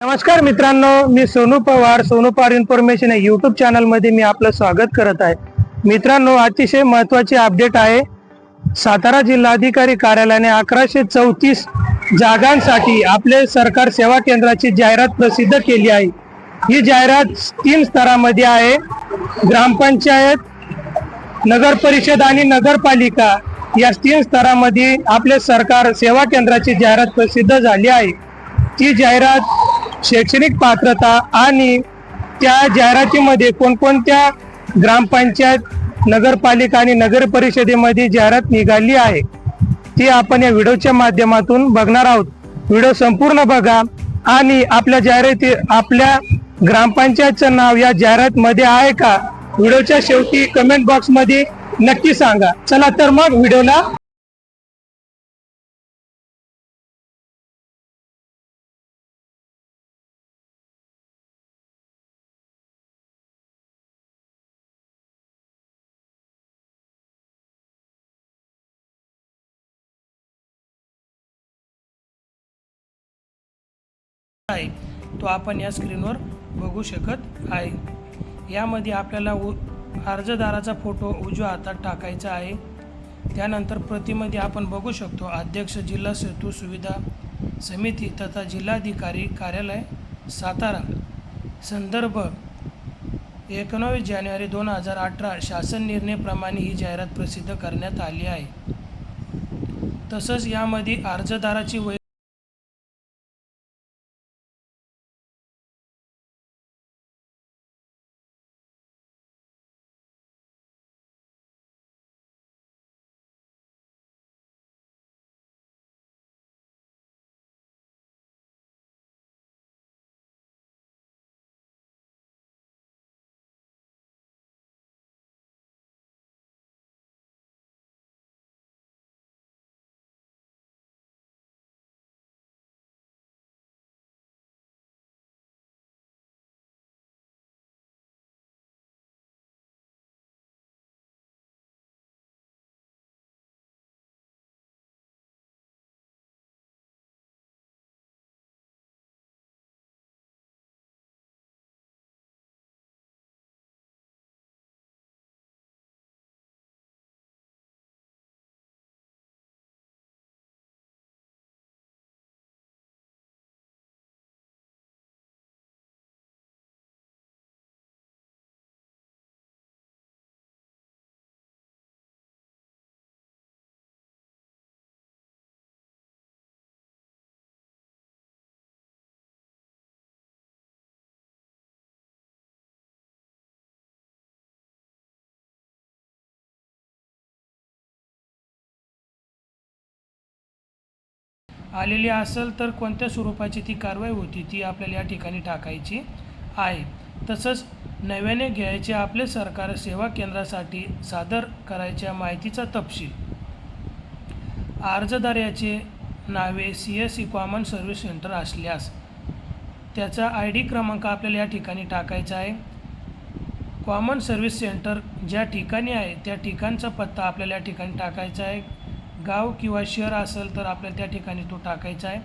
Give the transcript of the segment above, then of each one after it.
नमस्कार मित्रांनो मी सोनू पवार सोनू पवार इन्फॉर्मेशन या युट्यूब चॅनलमध्ये मी आपलं स्वागत करत आहे. मित्रांनो अतिशय महत्त्वाचे अपडेट आहे. सातारा जिल्हाधिकारी कार्यालयाने अकराशे चौतीस जागांसाठी आपले सरकार सेवा केंद्राची जाहिरात प्रसिद्ध केली आहे. ही जाहिरात तीन स्तरामध्ये आहे. ग्रामपंचायत नगर परिषद आणि नगरपालिका या तीन स्तरामध्ये आपले सरकार सेवा केंद्राची जाहिरात प्रसिद्ध झाली आहे. ती जाहिरात शैक्षणिक पात्रता आणि त्या जाहिरातीमध्ये कोणकोणत्या ग्रामपंचायत नगरपालिका आणि नगर परिषदेमध्ये जाहिरात निघाली आहे ती आपण या व्हिडिओच्या माध्यमातून बघणार आहोत. व्हिडिओ संपूर्ण बघा आणि आपल्या जाहिराती आपल्या ग्रामपंचायतचं नाव या जाहिरात मध्ये आहे का? व्हिडिओच्या शेवटी कमेंट बॉक्समध्ये नक्की सांगा. चला तर मग व्हिडिओला आहे तो आपण या स्क्रीनवर बघू शकत आहे. यामध्ये आपल्याला उ अर्जदाराचा फोटो उजव्या हातात टाकायचा आहे. त्यानंतर प्रतिमध्ये आपण बघू शकतो अध्यक्ष जिल्हा सेतू सुविधा समिती तथा जिल्हाधिकारी कार्यालय सातारा. संदर्भ एकोणावीस जानेवारी दोन हजार अठरा शासन निर्णयप्रमाणे ही जाहिरात प्रसिद्ध करण्यात आली आहे. तसंच यामध्ये अर्जदाराची वय आलेली असेल तर कोणत्या स्वरूपाची ती कारवाई होती ती आपल्याला या ठिकाणी टाकायची आहे. तसंच नव्याने घ्यायचे आपले सरकार सेवा केंद्रासाठी सादर करायच्या माहितीचा तपशील. अर्जदार याचे नावे C S C common service centre असल्यास त्याचा आय डी क्रमांक आपल्याला या ठिकाणी टाकायचा आहे. कॉमन सर्व्हिस सेंटर ज्या ठिकाणी आहे त्या ठिकाणचा पत्ता आपल्याला या ठिकाणी टाकायचा आहे. गाव किंवा शहर असेल तर आपल्याला त्या ठिकाणी तो टाकायचा आहे.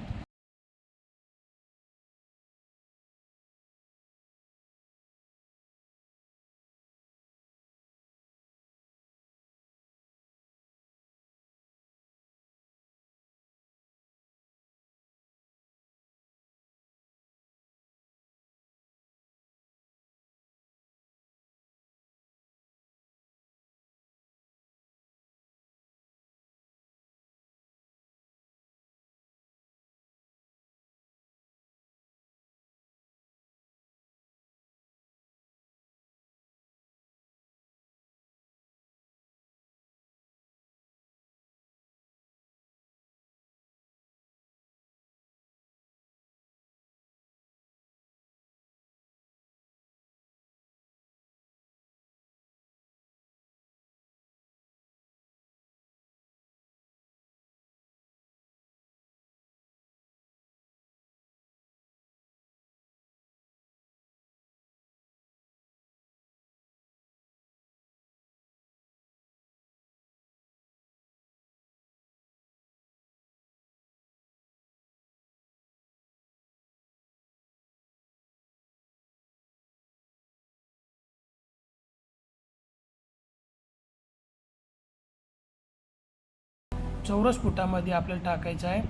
चौरस फुटामध्ये आपल्याला टाकायचं आहे.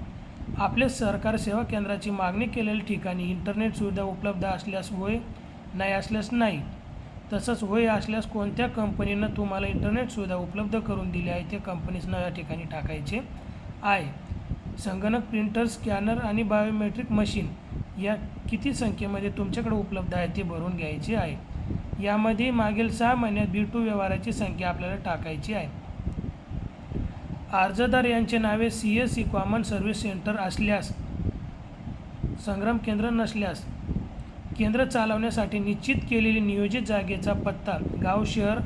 आपले सरकार सेवा केंद्राची मागणी केलेल्या ठिकाणी इंटरनेट सुविधा उपलब्ध असल्यास होय नाही असल्यास नाही. तसंच होय असल्यास कोणत्या कंपनीनं तुम्हाला इंटरनेट सुविधा उपलब्ध करून दिली आहे त्या कंपनीचं या ठिकाणी टाकायचे आहे. संगणक प्रिंटर स्कॅनर आणि बायोमेट्रिक मशीन या किती संख्येमध्ये तुमच्याकडे उपलब्ध आहे ते भरून घ्यायचे आहे. यामध्ये मागील सहा महिन्यात बी टू व्यवहाराची संख्या आपल्याला टाकायची आहे. अर्जदार यांचे नावे C S C common service centre असल्यास संग्राम केंद्र नसल्यास केंद्र चालवण्यासाठी निश्चित केलेली नियोजित जागेचा पत्ता गाव शहर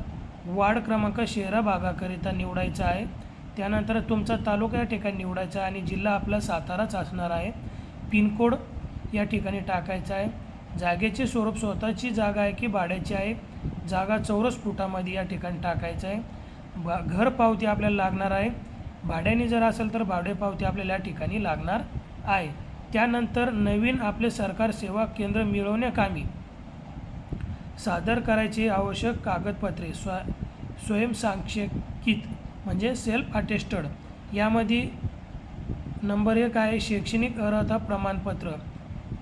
वार्ड क्रमांक शहरा भागाकरिता निवडायचा आहे. त्यानंतर तुमचा तालुका या ठिकाणी निवडायचा आहे आणि जिल्हा आपला साताराच असणार आहे. पिनकोड या ठिकाणी टाकायचा आहे. जागेचे स्वरूप स्वतःची जागा आहे की भाड्याची आहे? जागा चौरस फुटामध्ये या ठिकाणी टाकायचं आहे. बा घर पावती आपल्याला लागणार आहे. भाड्याने जर असेल तर भाडे पावती आपल्याला या ठिकाणी लागणार आहे. त्यानंतर नवीन आपले सरकार सेवा केंद्र मिळवण्याकामी सादर करायची आवश्यक कागदपत्रे स्व स्वयंसांक्षिकीत म्हणजे सेल्फ अटेस्टेड यामध्ये नंबर एक आहे शैक्षणिक अर्हता प्रमाणपत्र.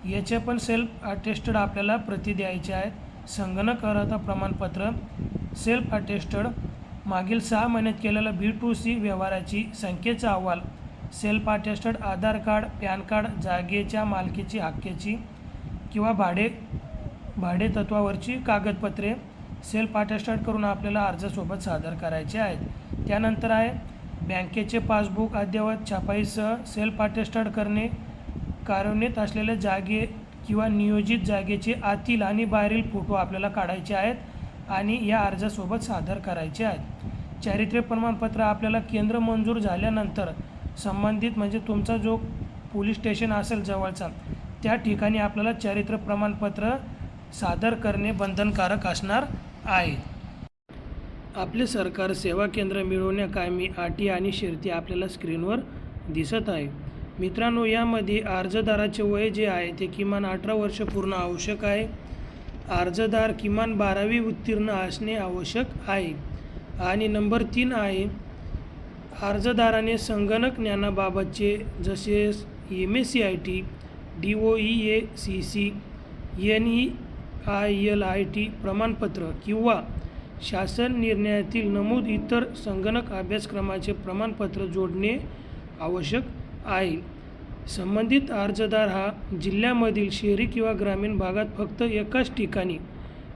याचे पण सेल्फ अटेस्टेड आपल्याला प्रती द्यायचे आहेत. संगणक अर्हता प्रमाणपत्र सेल्फ अटेस्टेड मागील सहा महिन्यात केलेल्या बी टू सी व्यवहाराची संख्येचा अहवाल self attested Aadhaar card PAN card जागेच्या मालकीची हक्केची किंवा भाडे भाडे तत्वावरची कागदपत्रे सेल्फ अटेस्टेड करून आपल्याला अर्जासोबत सादर करायचे आहेत. त्यानंतर आहे बँकेचे पासबुक अद्ययावत छापाईसह सेल्फ अटेस्टेड करणे कार्यान्वित असलेल्या जागे किंवा नियोजित जागेचे आतील आणि बाहेरील फोटो आपल्याला काढायचे आहेत. आणि या अर्जासोबत सादर करायचे आहेत. चारित्र्य प्रमाणपत्र आपल्याला केंद्र मंजूर झाल्यानंतर संबंधित म्हणजे तुमचा जो पोलीस स्टेशन असेल जवळचा त्या ठिकाणी आपल्याला चारित्र्य प्रमाणपत्र सादर करणे बंधनकारक असणार आहे. आपले सरकार सेवा केंद्र मिळवण्याकामी अटी आणि शर्ती आपल्याला स्क्रीनवर दिसत आहे. मित्रांनो यामध्ये अर्जदाराचे वय जे आहे ते किमान अठरा वर्ष पूर्ण आवश्यक आहे. अर्जदार किमान बारावी उत्तीर्ण असणे आवश्यक आहे. आणि नंबर तीन आहे अर्जदाराने संगणक ज्ञानाबाबतचे जसे M S C I T D O E A C C N E I L I T प्रमाणपत्र किंवा शासन निर्णयातील नमूद इतर संगणक अभ्यासक्रमाचे प्रमाणपत्र जोडणे आवश्यक आहे. संबंधित अर्जदार हा जिल्ह्यामधील शहरी किंवा ग्रामीण भागात फक्त एकाच ठिकाणी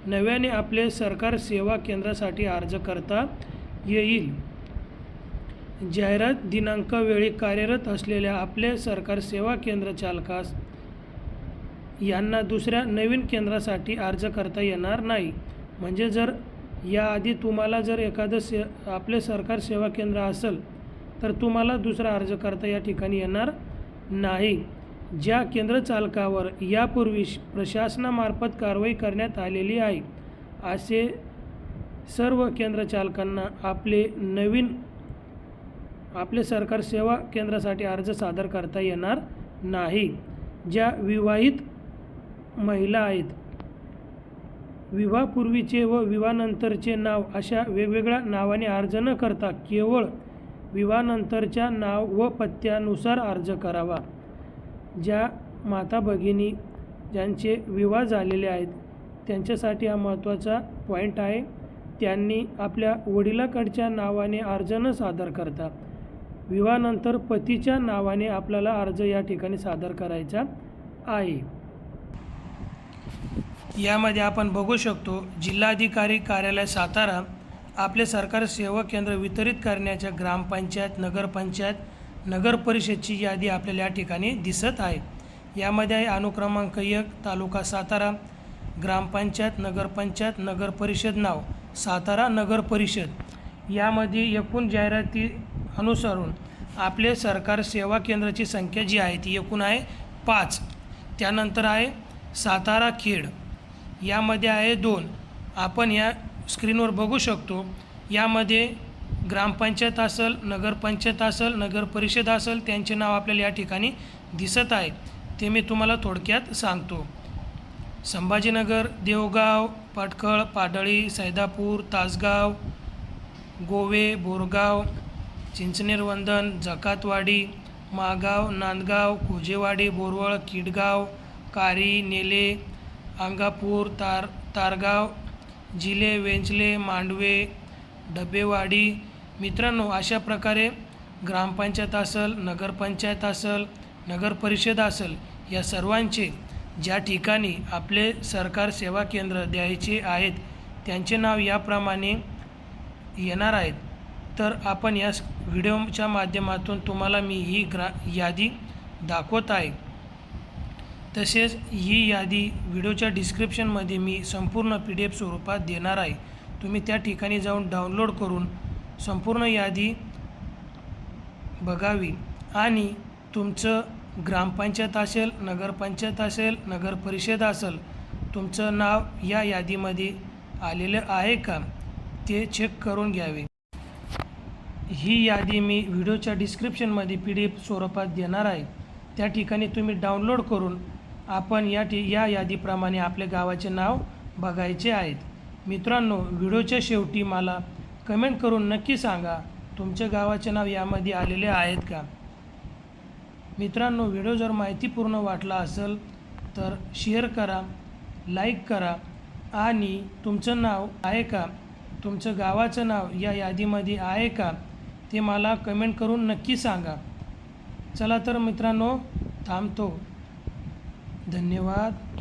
नव्याने आपले सरकार सेवा केंद्रासाठी अर्ज करता येईल. जाहिरात दिनांकवेळी कार्यरत असलेल्या आपले सरकार सेवा केंद्र चालकास यांना दुसऱ्या नवीन केंद्रासाठी अर्ज करता येणार नाही. म्हणजे जर याआधी तुम्हाला जर एखादं से आपले सरकार सेवा केंद्र असेल तर तुम्हाला दुसरा अर्ज करता या ठिकाणी येणार नाही. ज्या केंद्र चालकावर यापूर्वी श- प्रशासनामार्फत कारवाई करण्यात आलेली आहे असे सर्व केंद्र चालकांना आपले नवीन आपले सरकार सेवा केंद्रासाठी अर्ज सादर करता येणार नाही. ज्या विवाहित महिला आहेत विवाहापूर्वीचे व विवाहानंतरचे नाव अशा वेगवेगळ्या नावाने अर्ज न करता केवळ विवाहानंतरच्या नाव व पत्त्यानुसार अर्ज करावा. ज्या माता भगिनी ज्यांचे विवाह झालेले आहेत त्यांच्यासाठी हा महत्त्वाचा पॉईंट आहे. त्यांनी आपल्या वडिलाकडच्या नावाने अर्ज न सादर करता विवाहानंतर पतीच्या नावाने आपल्याला अर्ज या ठिकाणी सादर करायचा आहे. यामध्ये आपण बघू शकतो जिल्हाधिकारी कार्यालय सातारा आपले सरकार सेवा केंद्र वितरित करण्याच्या ग्रामपंचायत नगरपंचायत नगरपरिषदची यादी आपल्याला या ठिकाणी दिसत आहे. यामध्ये आहे अनुक्रमांक एक तालुका सातारा ग्रामपंचायत नगरपंचायत नगरपरिषद नाव सातारा नगरपरिषद यामध्ये एकूण जाहिराती अनुसरून आपले सरकार सेवा केंद्राची संख्या जी आहे ती एकूण आहे पाच. त्यानंतर आहे सातारा खेड. यामध्ये आहे दोन. आपण या स्क्रीनवर बघू शकतो. यामध्ये ग्रामपंचायत असेल नगरपंचायत असेल नगर परिषद असेल त्यांचे नाव आपल्याला या ठिकाणी दिसत आहे. ते मी तुम्हाला थोडक्यात सांगतो. संभाजीनगर देवगाव पाटखळ पाडळी सैदापूर तासगाव गोवे बोरगाव चिंचनेरवंदन जकातवाडी मागाव नांदगाव कोजेवाडी बोरवळ किडगाव कारी नेले अंगापूर तार तारगाव जिले वेंचले मांडवे डबेवाडी मित्रांनो अशा प्रकारे ग्रामपंचायत असेल नगरपंचायत असेल नगरपरिषद असेल या सर्वांचे ज्या ठिकाणी आपले सरकार सेवा केंद्र द्यायचे आहेत त्यांचे नाव याप्रमाणे येणार आहेत. तर आपण या व्हिडिओच्या माध्यमातून तुम्हाला मी ही ग्रा यादी दाखवत आहे. तसेच ही यादी व्हिडिओच्या डिस्क्रिप्शनमध्ये मी संपूर्ण पी डी एफ स्वरूपात देणार आहे. तुम्ही त्या ठिकाणी जाऊन डाउनलोड करून संपूर्ण यादी बघावी. आणि तुमचं ग्रामपंचायत असेल नगरपंचायत असेल नगरपरिषद असेल तुमचं नाव या यादीमध्ये आलेलं आहे का? ते चेक करून घ्यावे. ही यादी मी व्हिडिओच्या डिस्क्रिप्शनमध्ये पी डी एफ स्वरूपात देणार आहे. त्या ठिकाणी तुम्ही डाउनलोड करून आपण या ठी या यादीप्रमाणे आपल्या गावाचे नाव बघायचे आहेत. मित्रांनो व्हिडिओच्या शेवटी मला कमेंट करून नक्की सांगा तुमच्या गावाचे नाव यामध्ये आलेले आहेत का? मित्रांनो व्हिडिओ जर माहितीपूर्ण वाटला असेल तर शेअर करा लाईक करा आणि तुमचं नाव आहे का? तुमचं गावाचं नाव या यादीमध्ये आहे का? ते मला कमेंट करून नक्की सांगा. चला तर मित्रांनो थांबतो. धन्यवाद.